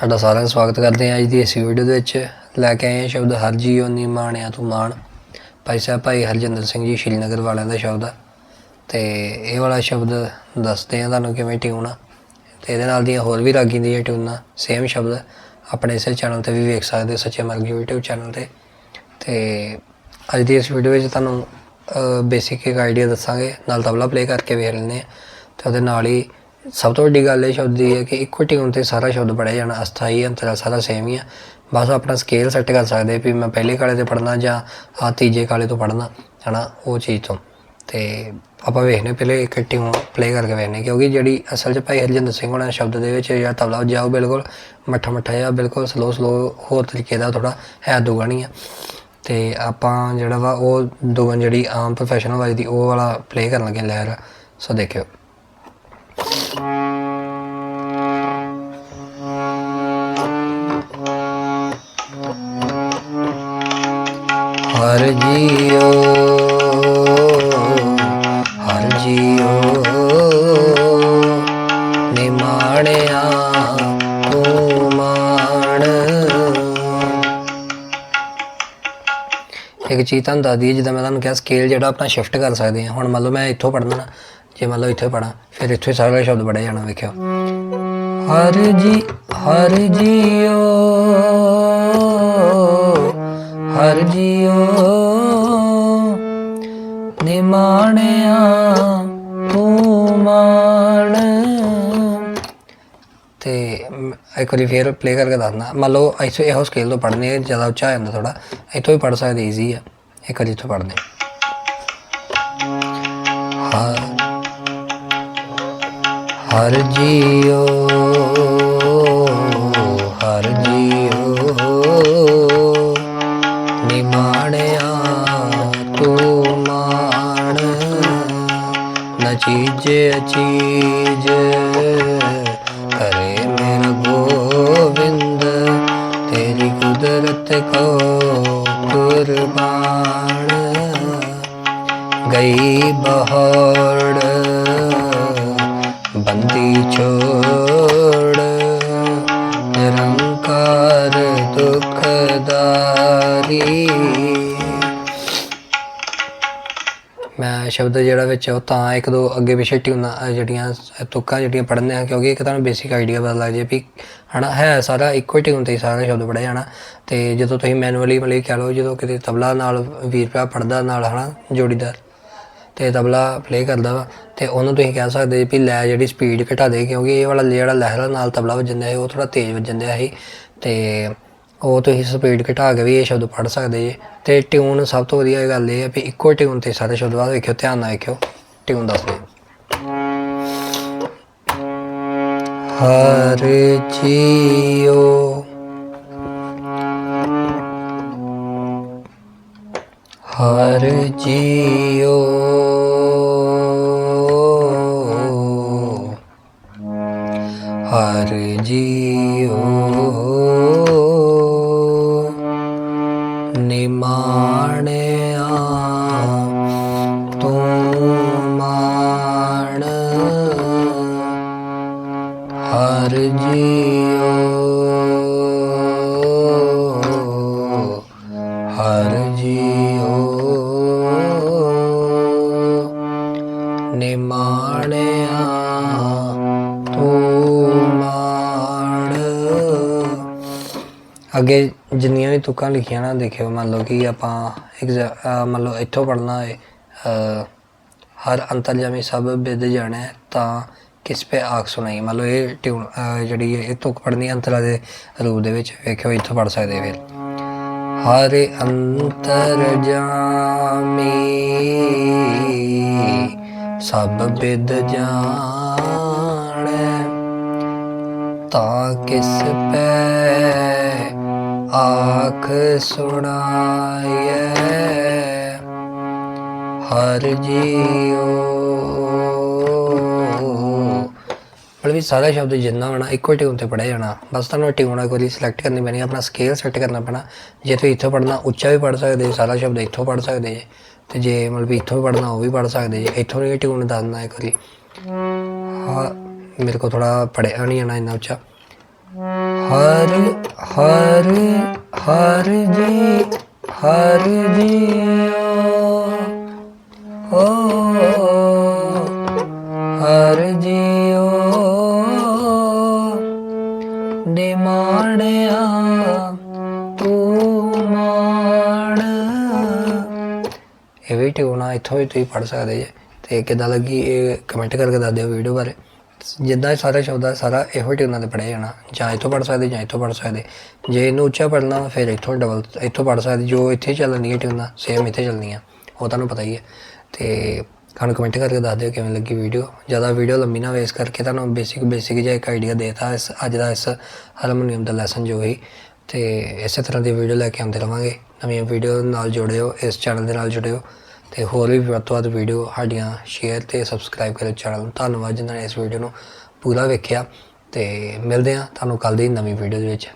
ਤੁਹਾਡਾ ਸਾਰਿਆਂ ਦਾ ਸਵਾਗਤ ਕਰਦੇ ਹਾਂ ਅੱਜ ਦੀ ਇਸ ਵੀਡੀਓ ਦੇ ਵਿੱਚ। ਲੈ ਕੇ ਆਏ ਹਾਂ ਸ਼ਬਦ ਹਰ ਜੀਓ ਨੀ ਮਾਣਿਆ ਤੂੰ ਮਾਣ। ਭਾਈ ਸਾਹਿਬ, ਭਾਈ ਹਰਜਿੰਦਰ ਸਿੰਘ ਜੀ, ਸ਼੍ਰੀਨਗਰ ਵਾਲਿਆਂ ਦਾ ਸ਼ਬਦ ਆ। ਤੇ ਇਹ ਵਾਲਾ ਸ਼ਬਦ ਦੱਸਦੇ ਆ ਤੁਹਾਨੂੰ ਕਿਵੇਂ ਟਿਊਨ ਆ। ਤੇ ਇਹਦੇ ਨਾਲ ਦੀਆਂ ਹੋਰ ਵੀ ਰਾਗੀ ਦੀਆਂ ਟਿਊਨਾਂ ਸੇਮ ਸ਼ਬਦ ਆਪਣੇ ਇਸੇ ਚੈਨਲ ਤੇ ਵੀ ਵੇਖ ਸਕਦੇ ਹੋ, ਸੱਚੇ ਮਰਗੀ YouTube ਚੈਨਲ ਤੇ। ਤੇ ਅੱਜ ਦੀ ਇਸ ਵੀਡੀਓ ਵਿੱਚ ਤੁਹਾਨੂੰ ਬੇਸਿਕ ਇੱਕ ਆਈਡੀਆ ਦੱਸਾਂਗੇ। ਨਾਲ ਤਬਲਾ ਪਲੇ ਕਰਕੇ ਵੇਖ ਲੈਂਦੇ ਹਾਂ। ਤੇ ਉਹਦੇ ਨਾਲ ਹੀ ਸਭ ਤੋਂ ਵੱਡੀ ਗੱਲ ਇਹ ਸ਼ਬਦ ਦੀ ਹੈ ਕਿ ਇੱਕੋ ਟਿਊਨ ਤੇ ਸਾਰਾ ਸ਼ਬਦ ਪੜਿਆ ਜਾਣਾ ਅਸਥਾਈ ਅੰਤਰਾ ਸਾਰਾ ਸੇਮ ਹੀ ਆ ਬਸ ਆਪਣਾ ਸਕੇਲ ਸੈੱਟ ਕਰ ਸਕਦੇ ਵੀ ਮੈਂ ਪਹਿਲੇ ਕਾਲੇ ਤੇ ਪੜਨਾ ਜਾਂ ਆ ਤੀਜੇ ਕਾਲੇ ਤੋਂ ਪੜਨਾ ਹਨਾ, ਉਹ ਚੀਜ਼ ਤੋਂ। ਤੇ ਆਪਾਂ ਵੇਖਨੇ ਪਹਿਲੇ ਇੱਕ ਟਿਊਨ ਪਲੇ ਕਰਕੇ ਵੇਖਨੇ ਕਿਉਂਕਿ ਜਿਹੜੀ ਅਸਲ 'ਚ ਭਾਈ ਹਰਜਿੰਦਰ ਸਿੰਘ ਹੋਣਾ ਸ਼ਬਦ ਦੇ ਵਿੱਚ ਜਾਂ ਤਬਲਾ ਵਜਾਓ ਬਿਲਕੁਲ ਮੱਠਾ ਮੱਠਾ ਜਾਂ ਬਿਲਕੁਲ ਸਲੋ ਸਲੋ ਹੋਰ ਤਰੀਕੇ ਦਾ ਥੋੜਾ ਹੈ, ਦੁਗਣੀ ਆ ਤੇ ਆਪਾਂ ਜਿਹੜਾ ਵਾ ਉਹ ਦੁਗਣ ਜਿਹੜੀ ਆਮ ਪ੍ਰੋਫੈਸ਼ਨਲ ਵੱਜਦੀ ਉਹ ਵਾਲਾ ਪਲੇ ਕਰਨ ਲੱਗੇ ਲਹਿਰ। ਸੋ ਦੇਖਿਓ। ਜੀਓ, ਹਰ ਜੀਓ। ਨਿਮਾਣਿਆ ਤੂੰ ਮਾਣ। ਇੱਕ ਚੀਜ਼ ਤੁਹਾਨੂੰ ਦੱਸਦੀ ਹੈ, ਜਿੱਦਾਂ ਮੈਂ ਤੁਹਾਨੂੰ ਕਿਹਾ ਸਕੇਲ ਜਿਹੜਾ ਆਪਣਾ ਸ਼ਿਫਟ ਕਰ ਸਕਦੇ ਹਾਂ। ਹੁਣ ਮੰਨ ਲਓ ਮੈਂ ਇੱਥੋਂ ਪੜ੍ਹਨਾ ਨਾ, ਜੇ ਮੰਨ ਲਓ ਇੱਥੇ ਪੜਾਂ ਫਿਰ ਇੱਥੇ ਸਾਰਾ ਸ਼ਬਦ ਪੜ੍ਹਿਆ ਜਾਣਾ, ਵੇਖਿਓ। ਹਰ ਜੀ, ਹਰ ਜੀਓ ਹਰ ਜੀਓ। ਨਿਮਾਣਿਆ ਤੂੰ ਮਾਣ। ਤੇ ਇੱਕ ਵਾਰੀ ਫੇਰ ਪਲੇ ਕਰਕੇ ਦੱਸਣਾ ਮੰਨ ਲਓ ਇੱਥੇ ਇਹੋ ਸਕੇਲ ਤੋਂ ਪੜ੍ਹਨੇ ਜ਼ਿਆਦਾ ਉੱਚਾ ਆ ਜਾਂਦਾ ਥੋੜਾ ਇੱਥੋਂ ਵੀ ਪੜ੍ਹ ਸਕਦੇ ਈਜ਼ੀ ਆ। ਇੱਕ ਵਾਰੀ ਇੱਥੋਂ ਪੜ੍ਹਨੇ ਹਰ ਹਰ ਜੀਓ ਹਰ ਜੀਓ। ਨਿਮਾਣਿਆ ਨ ਅਚੀਜ ਚੀਜ। ਕਰੇ ਮੇਰਾ ਗੋਬਿੰਦ ਤੇਰੀ ਕੁਦਰਤ ਕੋ ਕੁਰਬਾਨ। ਗਈ ਬਹੜ ਬੰਦੀ ਛੋੜ। ਸ਼ਬਦ ਜਿਹੜਾ ਵਿੱਚ ਉਹ ਤਾਂ ਇੱਕ ਦੋ ਅੱਗੇ ਪਿੱਛੇ ਟਿਊਨਾਂ, ਅਹ ਜਿਹੜੀਆਂ ਤੁਕਾਂ ਜਿਹੜੀਆਂ ਪੜ੍ਹਨੇ ਆ, ਕਿਉਂਕਿ ਇੱਕ ਤੁਹਾਨੂੰ ਬੇਸਿਕ ਆਈਡੀਆ ਪਤਾ ਲੱਗ ਜੇ ਵੀ ਹਨਾ, ਹੈ ਸਾਰਾ ਇੱਕੋ ਹੀ ਟਿਊਨ ਤੇ ਹੀ ਸਾਰਾ ਸ਼ਬਦ ਪੜ੍ਹਿਆ ਜਾਣਾ। ਤੇ ਜਦੋਂ ਤੁਸੀਂ ਮੈਨੂਅਲੀ ਮਤਲਬ ਕਹਿ ਲਓ, ਜਦੋਂ ਕਿਤੇ ਤਬਲਾ ਨਾਲ ਵੀਰ ਪਿਆ ਪੜਦਾ ਨਾਲ ਹਨਾ, ਜੋੜੀਦਾਰ, ਤੇ ਤਬਲਾ ਪਲੇ ਕਰਦਾ ਵਾ, ਤੇ ਉਹਨੂੰ ਤੁਸੀਂ ਕਹਿ ਸਕਦੇ ਵੀ ਲੈ ਜਿਹੜੀ ਸਪੀਡ ਘਟਾ ਦੇ, ਕਿਉਂਕਿ ਇਹ ਵਾਲਾ ਜਿਹੜਾ ਲਹਿਰਾ ਨਾਲ ਤਬਲਾ ਵੱਜਣ ਸੀ ਉਹ ਥੋੜਾ ਤੇਜ਼ ਵੱਜਣ ਦਿਆ ਸੀ। ਤੇ ਉਹ ਤੁਸੀਂ ਸਪੀਡ ਘਟਾ ਕੇ ਵੀ ਇਹ ਸ਼ਬਦ ਪੜ੍ਹ ਸਕਦੇ ਜੇ। ਤੇ ਟਿਊਨ ਸਭ ਤੋਂ ਵਧੀਆ ਗੱਲ ਇਹ ਹੈ ਵੀ ਇੱਕੋ ਟਿਊਨ ਤੇ ਸਾਰੇ ਸ਼ਬਦ ਬਾਅਦ ਵੇਖਿਓ, ਧਿਆਨ ਨਾਲ ਵੇਖਿਓ। ਟਿਊਨ ਦੱਸਦੇ ਹਰ ਜੀਓ। ਹਰ ਜੀਓ। ਹਰ ਜੀਓ। ਨਿਮਾਣਿਆ ਅੱਗੇ ਜਿੰਨੀਆਂ ਵੀ ਤੁਕਾਂ ਲਿਖੀਆਂ ਨਾ, ਦੇਖਿਓ ਮੰਨ ਲਓ ਕਿ ਆਪਾਂ ਇੱਕ ਮੰਨ ਲਓ ਇੱਥੋਂ ਪੜਨਾ ਹੈ ਅਹ ਹਰ ਅੰਤਰਜਾਮੀ ਸਭ ਵਿਦ ਜਾਣੈ ਤਾਂ ਕਿਸ ਪੇ ਆਖ ਸੁਣਾਈ ਮੰਨ ਲਓ ਇਹ ਟਿਊਨ ਅਹ ਜਿਹੜੀ ਇਹ ਤੁਕ ਪੜਨੀ ਅੰਤਰਾ ਦੇ ਰੂਪ ਦੇ ਵਿੱਚ, ਵੇਖਿਓ ਇੱਥੋਂ ਪੜ ਸਕਦੇ ਫਿਰ। ਹਰ ਅੰਤਰਜਾਮੀ ਸਭ ਵਿਦ ਜਾਣੈ ਤਾਂ ਕਿਸ ਪੈ ਆਖ ਸੁਣਾਇਐ ਹਰ ਜੀਓ ਮਤਲਬ ਵੀ ਸਾਰਾ ਸ਼ਬਦ ਜਿੰਨਾ ਹੋਣਾ ਇੱਕੋ ਟਿਊਨ ਤੇ ਪੜਿਆ ਜਾਣਾ। ਬਸ ਤੁਹਾਨੂੰ ਟਿਊਨ ਇੱਕ ਵਾਰੀ ਸਿਲੈਕਟ ਕਰਨੀ ਪੈਣੀ ਆਪਣਾ ਸਕੇਲ ਸੈੱਟ ਕਰਨਾ ਪੈਣਾ। ਜੇ ਤੁਸੀਂ ਇੱਥੋਂ ਪੜਨਾ ਉੱਚਾ ਵੀ ਪੜ ਸਕਦੇ ਜੇ, ਸਾਰਾ ਸ਼ਬਦ ਇੱਥੋਂ ਪੜ ਸਕਦੇ ਜੇ। ਤੇ ਜੇ ਮਤਲਬ ਇੱਥੋਂ ਵੀ ਪੜਨਾ ਉਹ ਵੀ ਪੜ ਸਕਦੇ ਜੇ। ਇੱਥੋਂ ਦੀ ਟਿਊਨ ਦੱਸਣਾ ਇੱਕ ਵਾਰੀ। ਹਾਂ ਮੇਰੇ ਕੋ ਥੋੜਾ ਪੜਿਆ ਨਹੀਂ ਆਣਾ ਇੰਨਾ ਉੱਚਾ। ਹਰ ਹਰ ਹਰ ਜੀ, ਹਰ ਜੀਓ। ਓ, ਹਰ ਜੀਓ। ਨਿਮਾਣਿਆ, ਤੂੰ ਮਾਣ। ਇਹ ਵੀ ਟਿਊਨ ਆ, ਇੱਥੋਂ ਵੀ ਤੁਸੀਂ ਪੜ ਸਕਦੇ ਜੇ। ਤੇ ਕਿੱਦਾਂ ਲੱਗੀ ਇਹ ਕਮੈਂਟ ਕਰਕੇ ਦੱਸ ਦਿਓ ਵੀਡੀਓ ਬਾਰੇ। ਜਿੱਦਾਂ ਇਹ ਸਾਰਾ ਸ਼ਬਦ, ਸਾਰਾ ਇਹੋ ਟਿਊਨਾਂ ਤੇ ਪੜਿਆ ਜਾਣਾ। ਜਾਂ ਇੱਥੋਂ ਪੜ ਸਕਦੇ, ਜਾਂ ਇੱਥੋਂ ਪੜ ਸਕਦੇ। ਜੇ ਇਹਨੂੰ ਉੱਚਾ ਪੜਨਾ ਫਿਰ ਇੱਥੋਂ ਡਬਲ ਇੱਥੋਂ ਪੜ ਸਕਦੇ। ਜੋ ਇੱਥੇ ਚੱਲਣੀਆਂ ਟਿਊਨਾਂ ਸੇਮ ਇੱਥੇ ਚੱਲਣੀਆਂ। ਉਹ ਤੁਹਾਨੂੰ ਪਤਾ ਹੀ ਹੈ। ਤੇ ਤੁਹਾਨੂੰ ਕਮੈਂਟ ਕਰਕੇ ਦੱਸ ਦਿਓ ਕਿਵੇਂ ਲੱਗੀ ਵੀਡੀਓ ਜ਼ਿਆਦਾ ਵੀਡੀਓ ਲੰਮੀ ਨਾ ਵੇਸ ਕਰਕੇ ਤੁਹਾਨੂੰ ਬੇਸਿਕ ਬੇਸਿਕ ਜਿਹਾ ਇੱਕ ਆਈਡੀਆ ਦੇਤਾ ਇਸ, ਅੱਜ ਦਾ ਇਸ ਹਾਰਮੋਨੀਅਮ ਦਾ ਲੈਸਨ ਜੋ ਹੀ ਤੇ ਇਸੇ ਤਰ੍ਹਾਂ ਦੀ ਵੀਡੀਓ ਲੈ ਕੇ ਆਉਂਦੇ ਰਵਾਂਗੇ। ਨਵੀਆਂ ਵੀਡੀਓ ਨਾਲ ਜੁੜਿਓ ਇਸ ਚੈਨਲ ਦੇ ਨਾਲ ਜੁੜਿਓ ਤੇ ਹੋਰ ਵੀ ਵੱਧ ਤੋਂ ਵੱਧ ਵੀਡੀਓ ਸਾਡੀਆਂ ਸ਼ੇਅਰ ਤੇ ਸਬਸਕ੍ਰਾਈਬ ਕਰੋ ਚੈਨਲ ਨੂੰ। ਧੰਨਵਾਦ ਜਿਨ੍ਹਾਂ ਨੇ ਇਸ ਵੀਡੀਓ ਨੂੰ ਪੂਰਾ ਵੇਖਿਆ ਤੇ ਮਿਲਦੇ ਹਾਂ ਤੁਹਾਨੂੰ ਕੱਲ ਦੀ ਨਵੀਂ ਵੀਡੀਓ ਦੇ ਵਿੱਚ।